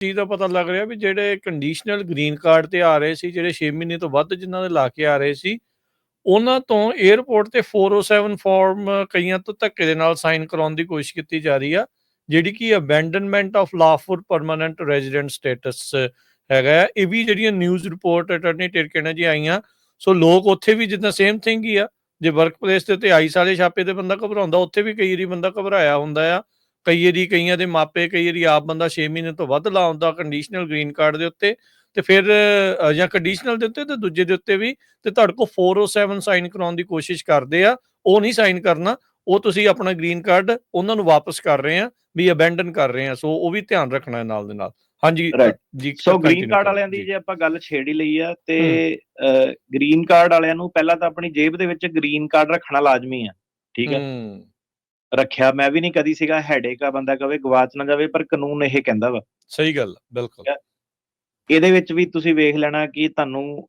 ਚੀਜ਼ ਦਾ ਪਤਾ ਲੱਗ ਰਿਹਾ ਵੀ ਜਿਹੜੇ ਕੰਡੀਸ਼ਨਲ ਗ੍ਰੀਨ ਕਾਰਡ ਤੇ ਆ ਰਹੇ ਸੀ, ਜਿਹੜੇ 6 ਮਹੀਨੇ ਤੋਂ ਵੱਧ ਜਿਨ੍ਹਾਂ ਦੇ ਲਾ ਕੇ ਆ ਰਹੇ ਸੀ, ਉਹਨਾਂ ਤੋਂ 에ਅਰਪੋਰਟ ਤੇ 407 ਫਾਰਮ ਕਈਆਂ ਤੋਂ ਧੱਕੇ ਦੇ ਨਾਲ ਸਾਈਨ ਕਰਾਉਣ ਦੀ ਕੋਸ਼ਿਸ਼ ਕੀਤੀ ਜਾ ਰਹੀ ਆ, ਜਿਹੜੀ ਕਿ abandonment of lawful permanent resident status ਹੈਗਾ ਹੈ। ਇਹ ਵੀ ਜਿਹੜੀਆਂ ਨਿਊਜ਼ ਰਿਪੋਰਟ ਅਟਰਨੀ ਟਿਰਕੇਨਾ ਜੀ ਆਈਆਂ, ਸੋ ਲੋਕ ਉੱਥੇ ਵੀ ਜਿੱਦਾਂ ਸੇਮ ਥਿੰਗ ਹੀ ਆ ਜੇ ਵਰਕ ਪਲੇਸ ਦੇ ਉੱਤੇ ਆਈਸ ਵਾਲੇ ਛਾਪੇ ਤੇ ਬੰਦਾ ਘਬਰਾਉਂਦਾ, ਉੱਥੇ ਵੀ ਕਈ ਵਾਰੀ ਬੰਦਾ ਘਬਰਾਇਆ ਹੁੰਦਾ ਆ ਕਈ ਵਾਰੀ ਕਈਆਂ ਦੇ ਮਾਪੇ ਕਈ ਵਾਰੀ ਆਪ ਬੰਦਾ 6 ਮਹੀਨੇ ਤੋਂ ਵੱਧ ਲਾਉਂਦਾ ਕੰਡੀਸ਼ਨਲ ਗ੍ਰੀਨ ਕਾਰਡ ਦੇ ਉੱਤੇ ਤੇ ਫਿਰ ਜਾਂ ਕੰਡੀਸ਼ਨਲ ਦੇ ਉੱਤੇ ਤੇ ਦੂਜੇ ਦੇ ਉੱਤੇ ਵੀ ਤੇ ਤੁਹਾਡੇ ਕੋਲ 407 ਸਾਈਨ ਕਰਾਉਣ ਦੀ ਕੋਸ਼ਿਸ਼ ਕਰਦੇ ਆ ਉਹ ਨਹੀਂ ਸਾਈਨ ਕਰਨਾ ਉਹ ਤੁਸੀਂ ਆਪਣਾ ਗ੍ਰੀਨ ਕਾਰਡ ਉਹਨਾਂ ਨੂੰ ਵਾਪਸ ਕਰ ਰਹੇ ਆ ਵੀ ਅਬੈਂਡਨ ਕਰ ਰਹੇ ਆ ਸੋ ਉਹ ਵੀ ਧਿਆਨ ਰੱਖਣਾ ਨਾਲ ਦੇ ਨਾਲ ਹਾਂਜੀ. ਜੀ ਸੋ ਗ੍ਰੀਨ ਕਾਰਡ ਕਰੋ, ਵਾਲਿਆਂ ਦੀ ਜੀ। ਆਪਾਂ ਗੱਲ ਛੇੜੀ ਲਈ ਆ ਤੇ ਗ੍ਰੀਨ ਕਾਰਡ ਵਾਲਿਆਂ ਨੂੰ ਪਹਿਲਾਂ ਤਾਂ ਆਪਣੀ ਜੇਬ ਦੇ ਵਿੱਚ ਗ੍ਰੀਨ ਕਾਰਡ ਰੱਖਣਾ ਲਾਜ਼ਮੀ ਆ ਠੀਕ ਹੂੰ, ਰੱਖਿਆ ਮੈਂ ਵੀ ਨਹੀਂ ਕਦੀ ਸੀਗਾ ਹੈਡੇਕ ਆ ਬੰਦਾ ਕਵੇ ਗਵਾਚ ਨਾ ਜਾਵੇ ਪਰ ਕਾਨੂੰਨ ਇਹ ਕਹਿੰਦਾ ਵਾ। ਸਹੀ ਗੱਲ ਬਿਲਕੁਲ। ਇਹਦੇ ਵਿੱਚ ਵੀ ਤੁਸੀਂ ਵੇਖ ਲੈਣਾ ਕਿ ਤੁਹਾਨੂੰ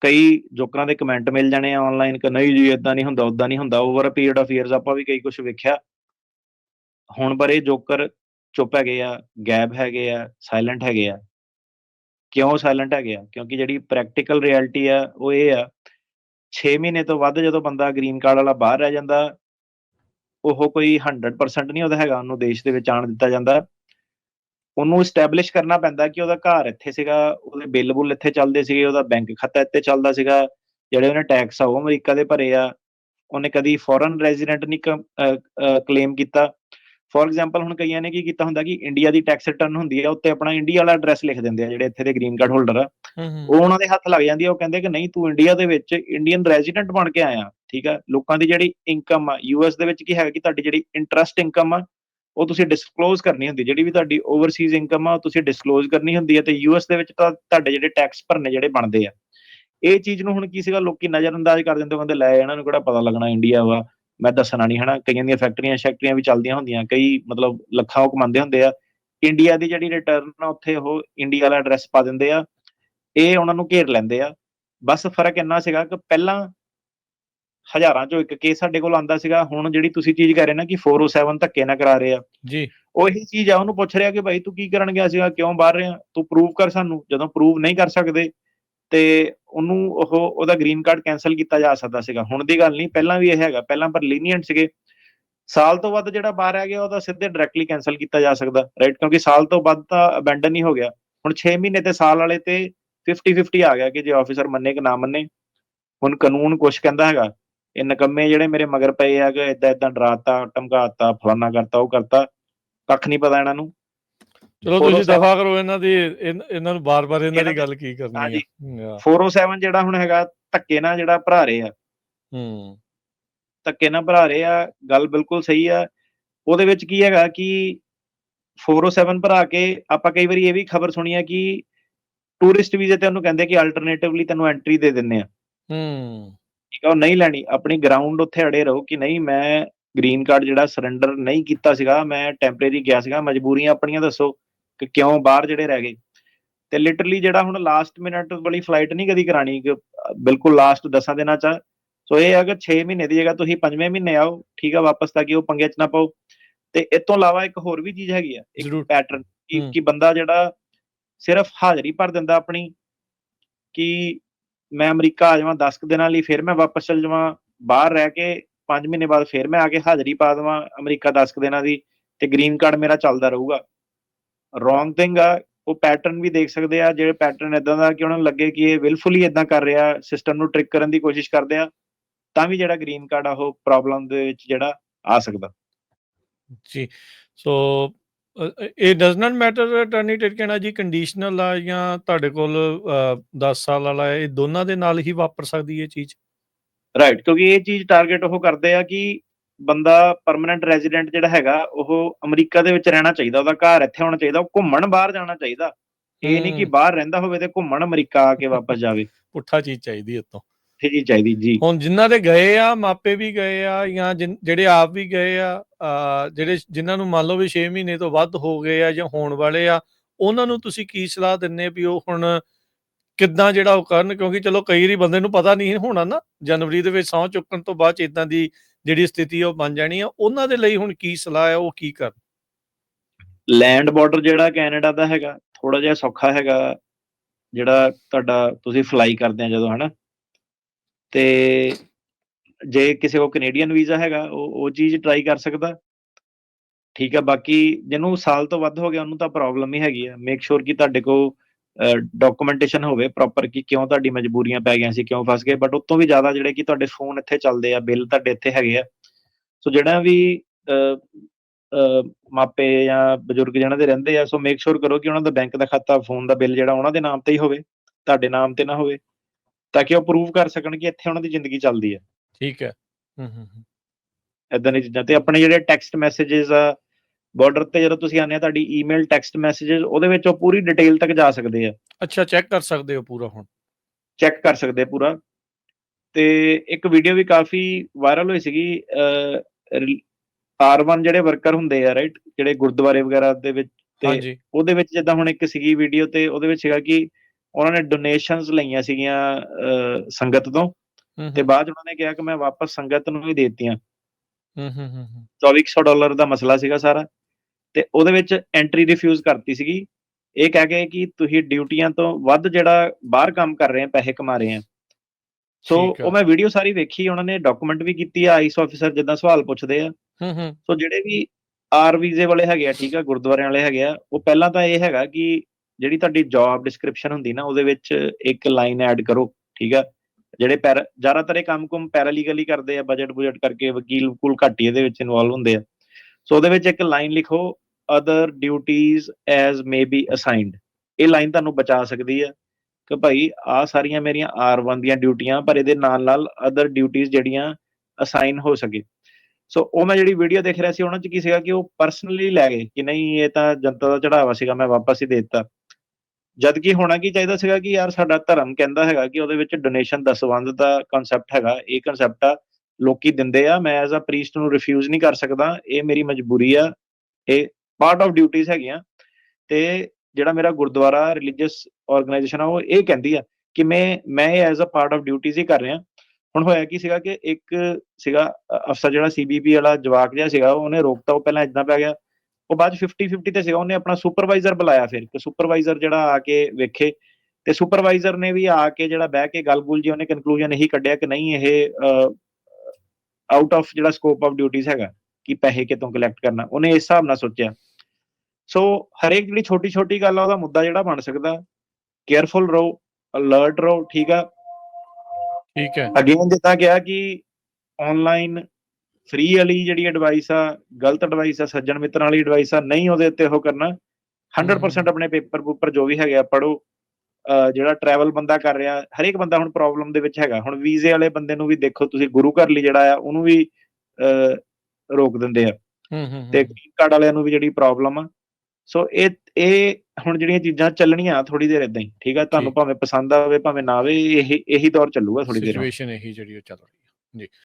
ਕਈ ਜੋਕਰਾਂ ਦੇ ਕਮੈਂਟ ਮਿਲ ਜਾਣੇ ਆ ਆਨਲਾਈਨ ਕਿ ਨਹੀਂ ਜੀ ਇਦਾਂ ਨਹੀਂ ਹੁੰਦਾ ਉਦਾਂ ਨਹੀਂ ਹੁੰਦਾ over a period of years ਆਪਾਂ ਵੀ ਕਈ ਕੁਝ ਵੇਖਿਆ। ਹੁਣ ਪਰ ਇਹ ਜੋਕਰ ਚੁੱਪ ਹੈਗੇ ਆ ਗੈਬ ਹੈਗੇ ਆ ਸਾਇਲੈਂਟ ਹੈਗੇ ਆ। ਕਿਉਂ ਸਾਇਲੈਂਟ ਹੈਗੇ ਆ? ਕਿਉਂਕਿ ਜਿਹੜੀ ਪ੍ਰੈਕਟੀਕਲ ਰਿਐਲਿਟੀ ਆ ਉਹ ਇਹ ਆ 6 ਮਹੀਨੇ ਤੋਂ ਵੱਧ ਜਦੋਂ ਬੰਦਾ ਗ੍ਰੀਨ ਕਾਰਡ ਵਾਲਾ ਬਾਹਰ ਰਹਿ ਜਾਂਦਾ ਉਹ ਕੋਈ 100% ਨਹੀਂ ਉਹਦਾ ਹੈਗਾ, ਉਹਨੂੰ ਦੇਸ਼ ਦੇ ਵਿੱਚ ਆਣ ਦਿੱਤਾ ਜਾਂਦਾ। ਉਹਨੂੰ ਐਸਟੈਬਲਿਸ਼ ਕਰਨਾ ਪੈਂਦਾ ਕਿ ਉਹਦਾ ਘਰ ਇੱਥੇ ਸੀਗਾ, ਉਹਦੇ ਬਿੱਲ ਬੁੱਲ ਇੱਥੇ ਚੱਲਦੇ ਸੀਗੇ, ਉਹਦਾ ਬੈਂਕ ਖਾਤਾ ਇੱਥੇ ਚੱਲਦਾ ਸੀਗਾ। ਜਿਹੜੇ ਉਹਨੇ ਟੈਕਸ ਆ, ਉਹ ਅਮਰੀਕਾ ਦੇ ਭਰੇ ਆ। ਉਹਨੇ ਕਦੀ ਫੋਰਨ ਰੈਜ਼ੀਡੈਂਟ ਨਹੀਂ ਕਲੇਮ ਕੀਤਾ। ਫੋਰ ਐਗਜ਼ਾਮਪਲ ਹੁਣ ਕਈਆਂ ਨੇ ਕੀ ਕੀਤਾ ਹੁੰਦਾ ਕਿ ਇੰਡੀਆ ਦੀ ਟੈਕਸ ਰਿਟਰਨ ਹੁੰਦੀ ਆ ਉੱਤੇ ਆਪਣਾ ਇੰਡੀਆ ਵਾਲਾ ਐਡਰੈਸ ਲਿਖ ਦਿੰਦੇ ਆ ਜਿਹੜੇ ਇੱਥੇ ਦੇ ਗ੍ਰੀਨ ਕਾਰਡ ਹੋਲਡਰ ਆ। ਹੂੰ ਹੂੰ। ਉਹ ਉਹਨਾਂ ਦੇ ਹੱਥ ਲੱਗ ਜਾਂਦੀ ਆ ਉਹ ਕਹਿੰਦੇ ਕਿ ਨਹੀਂ ਤੂੰ ਇੰਡੀਆ ਦੇ ਵਿੱਚ ਇੰਡੀਅਨ ਰੈਜ਼ੀਡੈਂਟ ਬਣ ਕੇ ਆਇਆ ਠੀਕ ਆ? ਲੋਕਾਂ ਦੀ ਜਿਹੜੀ ਇਨਕਮ ਆ ਯੂਐਸ ਦੇ ਵਿੱਚ ਕੀ ਹੈਗਾ ਕਿ ਤੁਹਾਡੀ ਜਿਹੜੀ ਇੰਟਰਸਟ ਇਨਕਮ ਆ ਉਹ ਤੁਸੀਂ ਡਿਸਕਲੋਜ਼ ਕਰਨੀ ਹੁੰਦੀ ਜਿਹੜੀ ਵੀ ਤੁਹਾਡੀ ਓਵਰਸੀਜ਼ ਇਨਕਮ ਆ ਉਹ ਤੁਸੀਂ ਡਿਸਕਲੋਜ਼ ਕਰਨੀ ਹੁੰਦੀ ਹੈ ਤੇ ਯੂਐਸ ਦੇ ਵਿੱਚ ਤਾਂ ਤੁਹਾਡੇ ਜਿਹੜੇ ਟੈਕਸ ਭਰਨੇ ਜਿਹੜੇ ਬਣਦੇ ਆ। ਇਹ ਚੀਜ਼ ਨੂੰ ਹੁਣ ਕੀ ਸੀਗਾ ਲੋਕੀ ਨਜ਼ਰਅੰਦਾਜ਼ ਕਰ ਦਿੰਦੇ ਕਹਿੰਦੇ ਲੈ ਇਹਨਾਂ ਨੂੰ ਕਿਹੜਾ ਪਤਾ ਲੱਗਣਾ ਇੰਡੀਆ ਵਾ। ਮੈਂ ਦੱਸਣਾ ਨਹੀਂ ਹਨਾ ਕਈਆਂ ਦੀਆਂ ਫੈਕਟਰੀਆਂ ਸ਼ੈਕਟਰੀਆਂ ਵੀ ਚੱਲਦੀਆਂ ਹੁੰਦੀਆਂ ਕਈ ਮਤਲਬ ਲੱਖਾਂ ਉਹ ਕਮਾਉਂਦੇ ਹੁੰਦੇ ਆ। ਇੰਡੀਆ ਦੀ ਜਿਹੜੀ ਰਿਟਰਨ ਆ ਉੱਥੇ ਉਹ ਇੰਡੀਆ ਵਾਲਾ ਐਡਰੈਸ ਪਾ ਦਿੰਦੇ ਆ। ਇਹ ਉਹਨਾਂ ਨੂੰ ਘੇਰ ਲੈਂਦੇ ਆ। ਬਸ ਫ਼ਰਕ ਇੰਨਾ ਸੀਗਾ ਕਿ ਪਹਿਲਾਂ ਹਜ਼ਾਰਾਂ ਚੋਂ ਇੱਕ ਕੇਸ ਸਾਡੇ ਕੋਲ ਆਂਦਾ ਸੀਗਾ। ਹੁਣ ਜਿਹੜੀ ਤੁਸੀਂ ਚੀਜ਼ ਕਰ ਰਹੇ ਨਾ ਕਿ 407 ਧੱਕੇ ਨਾ ਕਰਾ ਰਹੇ ਆ। ਜੀ। ਉਹ ਚੀਜ਼ ਆ ਉਹਨੂੰ ਪੁੱਛ ਰਿਹਾ ਕਿ ਭਾਈ ਤੂੰ ਕੀ ਕਰਨ ਗਿਆ ਸੀਗਾ? ਕਿਉਂ ਬਾਹਰ ਰਿਹਾ? ਤੂੰ ਪ੍ਰੂਵ ਕਰ ਸਾਨੂੰ। ਜਦੋਂ ਪ੍ਰੂਵ ਨਹੀਂ ਕਰ ਸਕਦੇ ਤੇ ਉਹਨੂੰ ਉਹ, ਉਹਦਾ ਗ੍ਰੀਨ ਕਾਰਡ ਕੈਨਸਲ ਕੀਤਾ ਜਾ ਸਕਦਾ ਸੀਗਾ। ਹੁਣ ਦੀ ਗੱਲ ਨਹੀਂ, ਪਹਿਲਾਂ ਵੀ ਇਹ ਹੈਗਾ। ਪਹਿਲਾਂ ਪਰ ਲੀਨੀਅੰਟ ਸੀਗੇ। ਸਾਲ ਤੋਂ ਵੱਧ ਜਿਹੜਾ ਬਾਹਰ ਆ ਗਿਆ, ਉਹਦਾ ਸਿੱਧੇ ਡਾਇਰੈਕਟਲੀ ਕੈਨਸਲ ਕੀਤਾ ਜਾ ਸਕਦਾ ਰਾਈਟ ਕਿਉਂਕਿ ਸਾਲ ਤੋਂ ਵੱਧ ਤਾਂ ਅਬੈਂਡਨ ਹੀ ਹੋ ਗਿਆ। ਹੁਣ 6 ਮਹੀਨੇ ਤੇ ਸਾਲ ਵਾਲੇ ਤੇ 50 50 ਆ ਗਿਆ ਕਿ ਜੇ ਆਫੀਸਰ ਮੰਨੇ ਕਿ ਨਾ ਮੰਨੇ। ਹੁਣ ਕਾਨੂੰਨ ਕੁਛ ਕਹਿੰਦਾ ਹੈਗਾ, ਇਹ ਨਕੰਮੇ ਜਿਹੜੇ ਮੇਰੇ ਮਗਰ ਪਏ ਆ, ਕਿ ਇਦਾਂ ਇਦਾਂ ਡਰਾਤਾ, ਧਮਕਾਤਾ, ਫਲਾਨਾ ਕਰਤਾ, ਉਹ ਕਰਤਾ। ਕੱਖ ਨਹੀਂ ਪਤਾ ਇਹਨਾਂ ਨੂੰ। ਚਲੋ ਤੁਸੀਂ ਦਫਾ ਕਰੋ ਇਹਨਾਂ ਦੀ ਇਹਨਾਂ ਨੂੰ ਬਾਰ-ਬਾਰ ਇਹਨਾਂ ਦੀ ਗੱਲ ਕੀ ਕਰਨੀ। ਹੈ 407 ਜਿਹੜਾ ਹੁਣ ਹੈਗਾ ਧੱਕੇ ਨਾਲ ਜਿਹੜਾ ਭਰਾ ਰਹੇ। ਆ ਹੂੰ। ਧੱਕੇ ਨਾਲ ਭਰਾ ਰਹੇ ਆ ਗੱਲ ਬਿਲਕੁਲ ਸਹੀ ਆ। ਉਹਦੇ ਵਿੱਚ ਕੀ ਹੈਗਾ ਕਿ 407 ਭਰਾ ਕੇ ਆਪਾਂ ਕਈ ਵਾਰੀ ਇਹ ਵੀ ਖਬਰ ਸੁਣੀ ਆ ਕਿ ਟੂਰਿਸਟ ਵੀਜ਼ੇ ਤੇ ਉਹਨੂੰ ਕਹਿੰਦੇ ਕਿ ਅਲਟਰਨੇਟਿਵਲੀ ਤੈਨੂੰ ਐਂਟਰੀ ਦੇ ਦਿੰਨੇ ਆ। ਹੂੰ। ਠੀਕ ਆ ਉਹ ਨਹੀਂ ਲੈਣੀ। ਆਪਣੀ ਗਰਾਊਂਡ ਉੱਥੇ ਅੜੇ ਰਹੋ ਕਿ ਨਹੀਂ ਮੈਂ ਗ੍ਰੀਨ ਕਾਰਡ ਜਿਹੜਾ ਸਰੈਂਡਰ ਨਹੀਂ ਕੀਤਾ ਸੀਗਾ ਮੈਂ ਟੈਂਪਰੇਰੀ ਗਿਆ ਸੀਗਾ ਮਜਬੂਰੀਆਂ ਆਪਣੀਆਂ ਦੱਸੋ। ਕਿ ਕਿਉਂ ਬਾਹਰ ਜਿਹੜੇ ਰਹਿ ਗਏ ਤੇ ਲਿਟਰਲੀ ਜਿਹੜਾ ਹੁਣ ਲਾਸਟ ਮਿੰਟ ਵਾਲੀ ਫਲਾਈਟ ਨਹੀਂ ਕਦੀ ਕਰਾਣੀ ਕਿ ਬਿਲਕੁਲ ਲਾਸਟ 10 ਦਿਨਾਂ ਚ। ਸੋ ਇਹ ਅਗਰ 6 ਮਹੀਨੇ ਦੀ ਜਗ੍ਹਾ ਤੁਸੀਂ 5ਵੇਂ ਮਹੀਨੇ ਆਓ ਠੀਕ ਆ ਵਾਪਸ ਤਾਂ ਕਿ ਉਹ ਪੰਗੇ ਚ ਨਾ ਪਾਓ ਤੇ ਇਸ ਤੋਂ ਇਲਾਵਾ ਇੱਕ ਹੋਰ ਵੀ ਚੀਜ਼ ਹੈਗੀ ਆ ਇੱਕ। ਪੈਟਰਨ ਕਿ ਬੰਦਾ ਜਿਹੜਾ ਸਿਰਫ ਹਾਜ਼ਰੀ ਭਰ ਦਿੰਦਾ ਆਪਣੀ ਕਿ ਮੈਂ ਅਮਰੀਕਾ ਆ ਜਾਵਾਂ 10 ਕੁ ਦਿਨਾਂ ਲਈ ਫਿਰ ਮੈਂ ਵਾਪਸ ਚਲ ਜਾਵਾਂ ਬਾਹਰ ਰਹਿ ਕੇ 5 ਮਹੀਨੇ ਬਾਅਦ ਫਿਰ ਮੈਂ ਆ ਕੇ ਹਾਜ਼ਰੀ ਪਾ ਦੇਵਾਂ ਅਮਰੀਕਾ 10 ਕੁ ਦਿਨਾਂ ਦੀ ਤੇ ਗ੍ਰੀਨ ਕਾਰਡ ਮੇਰਾ ਚੱਲਦਾ ਰਹੂਗਾ ਰੋਂਗ ਥਿੰਗ ਆ ਉਹ ਪੈਟਰਨ ਵੀ ਦੇਖ ਸਕਦੇ ਆ ਜਿਹੜੇ ਪੈਟਰਨ ਇਦਾਂ ਦਾ ਕਿ ਉਹਨਾਂ ਨੂੰ ਲੱਗੇ ਕਿ ਇਹ ਵਿਲਫੁਲੀ ਇਦਾਂ ਕਰ ਰਿਹਾ ਸਿਸਟਮ ਨੂੰ ਟ੍ਰਿਕ ਕਰਨ ਦੀ ਕੋਸ਼ਿਸ਼ ਕਰਦੇ ਆ ਤਾਂ ਵੀ ਜਿਹੜਾ ਗ੍ਰੀਨ ਕਾਰਡ ਆ ਉਹ ਪ੍ਰੋਬਲਮ ਦੇ ਵਿੱਚ ਜਿਹੜਾ ਆ ਸਕਦਾ। ਜੀ ਸੋ ਇਹ ਡਸ ਨਾਟ ਮੈਟਰ ਅਟਰਨੀ ਟਿਰਕੇਨਾ ਜੀ ਕੰਡੀਸ਼ਨਲ ਆ ਜਾਂ ਤੁਹਾਡੇ ਕੋਲ 10 ਸਾਲ ਵਾਲਾ ਇਹ ਦੋਨਾਂ ਦੇ ਨਾਲ ਹੀ ਵਾਪਰ ਸਕਦੀ ਹੈ ਚੀਜ਼? ਰਾਈਟ ਕਿਉਂਕਿ ਇਹ ਚੀਜ਼ ਟਾਰਗੇਟ ਉਹ ਕਰਦੇ ਆ ਕਿ ਬੰਦਾ ਪਰਮਨੈਂਟ ਰੈਜ਼ੀਡੈਂਟ ਜਿਹੜਾ ਹੈਗਾ ਉਹ ਅਮਰੀਕਾ ਦੇ ਵਿੱਚ ਰਹਿਣਾ ਚਾਹੀਦਾ ਉਹਦਾ ਘਰ ਇੱਥੇ ਹੋਣਾ ਚਾਹੀਦਾ ਉਹ ਘੁੰਮਣ ਬਾਹਰ ਜਾਣਾ ਚਾਹੀਦਾ। ਇਹ ਨਹੀਂ ਕਿ। ਬਾਹਰ ਰਹਿੰਦਾ ਹੋਵੇ ਤੇ ਘੁੰਮਣ ਅਮਰੀਕਾ ਆ ਕੇ ਵਾਪਸ ਜਾਵੇ। ਪੁੱਠਾ ਚੀਜ਼ ਚਾਹੀਦੀ ਹੈ ਤੋਂ ਇਹ ਚੀਜ਼ ਚਾਹੀਦੀ ਜੀ। ਹੁਣ ਜਿਨ੍ਹਾਂ ਦੇ ਗਏ ਆ ਮਾਪੇ ਵੀ ਗਏ ਆ ਜਾਂ ਜਿਹੜੇ ਆਪ ਵੀ ਗਏ ਆ ਜਿਹੜੇ ਜਿਨ੍ਹਾਂ ਨੂੰ ਮੰਨ ਲਓ ਵੀ 6 ਮਹੀਨੇ ਤੋਂ ਵੱਧ ਹੋ ਗਏ ਆ ਜਾਂ ਹੋਣ ਵਾਲੇ ਆ ਉਹਨਾਂ ਨੂੰ ਤੁਸੀਂ ਕੀ ਸਲਾਹ ਦਿੰਨੇ ਵੀ ਉਹ ਹੁਣ ਕਿੱਦਾਂ ਜਿਹੜਾ ਉਹ ਕਰਨ? ਕਿਉਂਕਿ ਚਲੋ ਕਈ ਵਾਰੀ ਬੰਦੇ ਨੂੰ ਪਤਾ ਨਹੀਂ ਹੋਣਾ ਨਾ ਜਨਵਰੀ ਦੇ ਵਿੱਚ ਸਹੁੰ ਚੁੱਕਣ ਤੋਂ ਬਾਅਦ ਇਦਾਂ ਦੀ ਜਿਹੜੀ ਸਥਿਤੀ ਉਹ ਬਣ ਜਾਣੀ ਆ। ਉਹਨਾਂ ਦੇ ਲਈ ਹੁਣ ਕੀ ਸਲਾਹ ਹੈ ਉਹ ਕੀ ਕਰਨ? ਲੈਂਡ ਬਾਰਡਰ ਜਿਹੜਾ ਕੈਨੇਡਾ ਦਾ ਹੈਗਾ ਥੋੜਾ ਜਿਹਾ ਸੌਖਾ ਹੈਗਾ, ਜਿਹੜਾ ਤੁਹਾਡਾ ਤੁਸੀਂ ਫਲਾਈ ਕਰਦੇ ਆ ਜਦੋਂ, ਹਨਾ? ਤੇ ਜੇ ਕਿਸੇ ਕੋ ਕੈਨੇਡੀਅਨ ਵੀਜ਼ਾ ਹੈਗਾ, ਉਹ ਉਹ ਚੀਜ਼ ਟਰਾਈ ਕਰ ਸਕਦਾ। ਠੀਕ ਆ, ਬਾਕੀ ਜਿਹਨੂੰ ਸਾਲ ਤੋਂ ਵੱਧ ਹੋ ਗਿਆ, ਉਹਨੂੰ ਤਾਂ ਪ੍ਰੋਬਲਮ ਹੀ ਹੈਗੀ ਆ। ਮੇਕ ਸ਼ੋਰ ਕਿ ਤੁਹਾਡੇ ਕੋ ਡਾਕੂਮੈਂਟੇਸ਼ਨ ਹੋਵੇ ਪ੍ਰੋਪਰ ਕਿ ਕਿਉਂ ਤੁਹਾਡੀ ਮਜਬੂਰੀਆਂ ਪੈ ਗਈਆਂ ਸੀ ਕਿਉਂ ਫਸ ਗਏ ਬਟ ਉਸ ਤੋਂ ਵੀ ਜ਼ਿਆਦਾ ਜਿਹੜੇ ਕਿ ਤੁਹਾਡੇ ਫੋਨ ਇੱਥੇ ਚੱਲਦੇ ਆ ਬਿੱਲ ਤੁਹਾਡੇ ਇੱਥੇ ਹੈਗੇ ਆ। ਸੋ ਜਿਹੜਾ ਵੀ ਮਾਪੇ ਜਾਂ ਬਜ਼ੁਰਗ ਜਿਹਨਾਂ ਦੇ ਰਹਿੰਦੇ ਆ ਸੋ ਮੇਕ ਸ਼ੋਰ ਕਰੋ ਕਿ ਉਹਨਾਂ ਦਾ ਬੈਂਕ ਦਾ ਖਾਤਾ ਫੋਨ ਦਾ ਬਿੱਲ ਜਿਹੜਾ ਉਹਨਾਂ ਦੇ ਨਾਮ ਤੇ ਹੀ ਹੋਵੇ ਤੁਹਾਡੇ ਨਾਮ ਤੇ ਨਾ ਹੋਵੇ ਤਾਂ ਕਿ ਉਹ ਪ੍ਰੂਵ ਕਰ ਸਕਣ ਕਿ ਇੱਥੇ ਉਹਨਾਂ ਦੀ ਜ਼ਿੰਦਗੀ ਚੱਲਦੀ ਹੈ ਠੀਕ ਹੈ। ਹੂੰ ਹੂੰ ਹੂੰ। ਇਦਾਂ ਦੀ ਚੀਜ਼ਾਂ ਤੇ ਆਪਣੇ ਜਿਹੜੇ ਟੈਕਸਟ ਮੈਸੇजेस ਆ ਬਾਰਡਰ ਤੇ ਜਦੋਂ ਤੁਸੀਂ ਆਉਂਦੇ ਆ ਤੁਹਾਡੀ ਈਮੇਲ ਟੈਕਸਟ ਮੈਸੇजेस ਉਹਦੇ ਵਿੱਚ ਉਹ ਪੂਰੀ ਡਿਟੇਲ ਤੱਕ ਜਾ ਸਕਦੇ ਆ। ਅੱਛਾ ਚੈੱਕ ਕਰ ਸਕਦੇ ਹੋ ਪੂਰਾ ਹੁਣ। ਚੈੱਕ ਕਰ ਸਕਦੇ ਪੂਰਾ। ਤੇ ਇੱਕ ਵੀਡੀਓ ਵੀ ਕਾਫੀ ਵਾਇਰਲ ਹੋਈ ਸੀਗੀ ਆਰ1 ਜਿਹੜੇ ਵਰਕਰ ਹੁੰਦੇ ਆ ਰਾਈਟ ਜਿਹੜੇ ਗੁਰਦੁਆਰੇ ਵਗੈਰਾ ਦੇ ਵਿੱਚ ਤੇ ਉਹਦੇ ਵਿੱਚ ਜਿੱਦਾਂ ਹੁਣ ਇੱਕ ਸੀਗੀ ਵੀਡੀਓ ਤੇ ਉਹਦੇ ਵਿੱਚ ਸੀਗਾ ਕਿ ਉਹਨਾਂ ਨੇ ਡੋਨੇਸ਼ਨਸ ਲਈਆਂ ਸੀਗੀਆਂ ਸੰਗਤ ਤੋਂ। ਤੇ ਬਾਅਦ ਉਹਨਾਂ ਨੇ ਕਿਹਾ ਕਿ ਮੈਂ ਵਾਪਸ ਸੰਗਤ ਨੂੰ ਹੀ ਦੇ ਦਿੱਤੀਆਂ। ਹੂੰ ਹੂੰ ਹੂੰ 2400 ਡਾਲਰ ਦਾ ਮਸਲਾ ਸੀਗਾ ਸਾਰਾ। ਤੇ ਉਹਦੇ ਵਿੱਚ ਐਂਟਰੀ ਰਿਫਿਊਜ਼ ਕਰਤੀ ਸੀਗੀ। ਇਹ ਕਹਿ ਕੇ ਕਿ ਤੁਸੀਂ ਡਿਊਟੀਆਂ ਤੋਂ ਵੱਧ ਜਿਹੜਾ ਬਾਹਰ ਕੰਮ ਕਰ ਰਹੇ ਆ ਪੈਸੇ ਕਮਾ ਰਹੇ ਆ। ਸੋ। ਉਹ ਮੈਂ ਵੀਡੀਓ ਸਾਰੀ ਵੇਖੀ ਉਹਨਾਂ ਨੇ ਡਾਕੂਮੈਂਟ ਵੀ ਕੀਤੀ ਆ ਆਈਸ ਆਫੀਸਰ ਜਿੱਦਾਂ ਸਵਾਲ ਪੁੱਛਦੇ ਆ। ਹੂੰ ਹੂੰ। ਸੋ ਜਿਹੜੇ ਵੀ ਆਰ ਵੀਜ਼ੇ ਵਾਲੇ ਹੈਗੇ ਆ ਠੀਕ ਆ ਗੁਰਦੁਆਰਿਆਂ ਵਾਲੇ ਹੈਗੇ ਆ ਉਹ ਪਹਿਲਾਂ ਤਾਂ ਇਹ ਹੈਗਾ ਕਿ ਜਿਹੜੀ ਤੁਹਾਡੀ ਜੌਬ ਡਿਸਕ੍ਰਿਪਸ਼ਨ ਹੁੰਦੀ ਨਾ ਉਹਦੇ ਵਿੱਚ ਇੱਕ ਲਾਈਨ ਐਡ ਕਰੋ ਠੀਕ ਆ। ਜਿਹੜੇ ਪੈਰਾ ਜ਼ਿਆਦਾਤਰ ਇਹ ਕੰਮ ਕੁਮ ਪੈਰਾਲੀਗਲੀ ਕਰਦੇ ਆ ਬਜਟ ਬੁਜਟ ਕਰਕੇ ਵਕੀਲ ਵਕੂਲ ਘੱਟ ਹੀ ਇਹਦੇ ਵਿੱਚ ਇਨਵੋਲਵ ਹੁੰਦੇ ਆ। ਸੋ ਉਹਦੇ ਵਿੱਚ ਇੱਕ ਲਾਈਨ ਲਿਖੋ other duties as may be assigned ਇਹ ਲਾਈਨ ਤੁਹਾਨੂੰ ਬਚਾ ਸਕਦੀ ਹੈ ਕਿ ਭਾਈ ਆ ਸਾਰੀਆਂ ਮੇਰੀਆਂ R1 ਦੀਆਂ ਡਿਊਟੀਆਂ ਪਰ ਇਹਦੇ ਨਾਲ ਨਾਲ ਅਦਰ ਡਿਊਟੀਜ਼ ਜਿਹੜੀਆਂ ਅਸਾਈਨ ਹੋ ਸਕੇ। ਸੋ ਉਹ ਮੈਂ ਜਿਹੜੀ ਵੀਡੀਓ ਦੇਖ ਰਿਹਾ ਸੀ, ਉਹਨਾਂ 'ਚ ਕੀ ਸੀਗਾ ਕਿ ਉਹ ਪਰਸਨਲੀ ਲੈ ਗਏ ਕਿ ਨਹੀਂ, ਇਹ ਤਾਂ ਜਨਤਾ ਦਾ ਚੜਾਵਾ ਸੀਗਾ, ਮੈਂ ਵਾਪਸ ਹੀ ਦੇ ਦਿੱਤਾ। ਜਦ ਕਿ ਹੋਣਾ ਕੀ ਚਾਹੀਦਾ ਸੀਗਾ ਕਿ ਯਾਰ ਸਾਡਾ ਧਰਮ ਕਹਿੰਦਾ ਹੈਗਾ ਕਿ ਉਹਦੇ ਵਿੱਚ ਡੋਨੇਸ਼ਨ ਦਸਵੰਧ ਦਾ ਕਨਸੈਪਟ ਹੈਗਾ, ਇਹ ਕਨਸੈਪਟ ਆ। ਲੋਕੀ ਦਿੰਦੇ ਆ, ਮੈਂ ਐਜ਼ ਅ ਪ੍ਰੀਸਟ ਨੂੰ ਰਿਫਿਊਜ਼ ਨਹੀਂ ਕਰ ਸਕਦਾ, ਇਹ ਮੇਰੀ ਮਜਬੂਰੀ ਆ, ਇਹ ਪਾਰਟ ਆਫ ਡਿਊਟੀਆਂ ਹੈਗੀਆਂ। ਤੇ ਜਿਹੜਾ ਮੇਰਾ ਗੁਰਦੁਆਰਾ ਰਿਲੀਜੀਅਸ ਆਰਗੇਨਾਈਜੇਸ਼ਨ ਆ, ਉਹ ਇਹ ਕਹਿੰਦੀ ਆ ਕਿ ਮੈਂ ਮੈਂ ਇਹ ਐਜ਼ ਅ ਪਾਰਟ ਆਫ ਡਿਊਟੀਆਂ ਹੀ ਕਰ ਰਿਹਾ। ਹੁਣ ਹੋਇਆ ਕੀ ਸੀਗਾ ਕਿ ਇੱਕ ਸੀਗਾ ਅਫਸਰ ਜਿਹੜਾ ਸੀਬੀਪੀ ਵਾਲਾ ਜਵਾਕ ਜਿਹਾ ਸੀਗਾ, ਉਹਨੇ ਰੋਕਤਾ, ਉਹ ਪਹਿਲਾਂ ਇਦਾਂ ਪੈ ਗਿਆ। ਉਹ ਬਾਅਦ 50 50 ਤੇ ਸੀਗਾ, ਉਹਨੇ ਆਪਣਾ ਸੁਪਰਵਾਈਜ਼ਰ ਬੁਲਾਇਆ ਫਿਰ, ਕਿ ਸੁਪਰਵਾਈਜ਼ਰ ਜਿਹੜਾ ਆ ਕੇ ਵੇਖੇ। ਤੇ ਸੁਪਰਵਾਈਜ਼ਰ ਨੇ ਵੀ ਆ ਕੇ ਜਿਹੜਾ ਬਹਿ ਕੇ ਗੱਲ-ਗੁਲ ਜੀ, ਉਹਨੇ ਕਨਕਲੂਜਨ ਇਹੀ ਕੱਢਿਆ ਕਿ ਨਹੀਂ, ਇਹ ਆਊਟ ਆਫ ਜਿਹੜਾ ਸਕੋਪ ਆਫ ਡਿਊਟੀਆਂ ਹੈਗਾ ਕਿ ਪੈਸੇ ਕਿਤੋਂ ਕਲੈਕਟ ਕਰਨਾ ਉਹਨੇ ਇਸ ਹਿਸਾਬ ਨਾਲ ਸੋਚਿਆ। ਸੋ ਹਰੇਕ ਜਿਹੜੀ ਛੋਟੀ ਛੋਟੀ ਗੱਲ ਆ ਉਹਦਾ ਮੁੱਦਾ ਜਿਹੜਾ ਬਣ ਸਕਦਾ ਕੇਅਰਫੁਲ ਰਹੋ ਅਲਰਟ ਰਹੋ ਠੀਕ ਆ? ਠੀਕ ਹੈ। ਅਗੇਨ ਜਿੱਦਾਂ ਕਿਹਾ ਕਿ ਆਨਲਾਈਨ ਫ੍ਰੀ ਵਾਲੀ ਜਿਹੜੀ ਐਡਵਾਈਸ ਆ ਗਲਤ ਐਡਵਾਈਸ ਆ ਸੱਜਣ ਮਿੱਤਰਾਂ ਵਾਲੀ ਐਡਵਾਈਸ ਆ ਨਹੀਂ ਉਹਦੇ ਉੱਤੇ ਉਹ ਕਰਨਾ। 100% ਆਪਣੇ ਪੇਪਰ ਪੂਪਰ ਜੋ ਵੀ ਹੈਗੇ ਆ ਪੜੋ ਜਿਹੜਾ ਟਰੈਵਲ ਬੰਦਾ ਕਰ ਰਿਹਾ ਹਰੇਕ ਬੰਦਾ ਹੁਣ ਪ੍ਰੋਬਲਮ ਦੇ ਵਿੱਚ ਹੈਗਾ। ਹੁਣ ਵੀਜ਼ੇ ਵਾਲੇ ਬੰਦੇ ਨੂੰ ਵੀ ਦੇਖੋ ਤੁਸੀਂ ਗੁਰੂ ਘਰ ਲਈ ਜਿਹੜਾ ਆ ਉਹਨੂੰ ਵੀ ਰੋਕ ਦਿੰਦੇ ਆ। ਹੂੰ ਹੂੰ ਤੇ ਗ੍ਰੀਨ ਕਾਰਡ ਵਾਲਿਆਂ ਨੂੰ ਵੀ ਜਿਹੜੀ ਪ੍ਰੋਬਲਮ ਆ। ਸੋ ਇਹ ਇਹ ਹੁਣ ਜਿਹੜੀਆਂ ਚੀਜ਼ਾਂ ਚੱਲਣੀਆਂ ਥੋੜੀ ਦੇਰ ਇਦਾਂ ਹੀ ਠੀਕ ਆ? ਤੁਹਾਨੂੰ। ਭਾਵੇਂ ਪਸੰਦ ਆਵੇ ਭਾਵੇਂ ਨਾ ਆਵੇ ਇਹ ਇਹੀ ਦੌਰ ਚੱਲੂਗਾ ਥੋੜੀ ਦੇਰ। ਸਿਚੁਏਸ਼ਨ ਇਹੀ ਜਿਹੜੀ ਉਹ ਚੱਲ ਰਹੀ ਹੈ ਜੀ।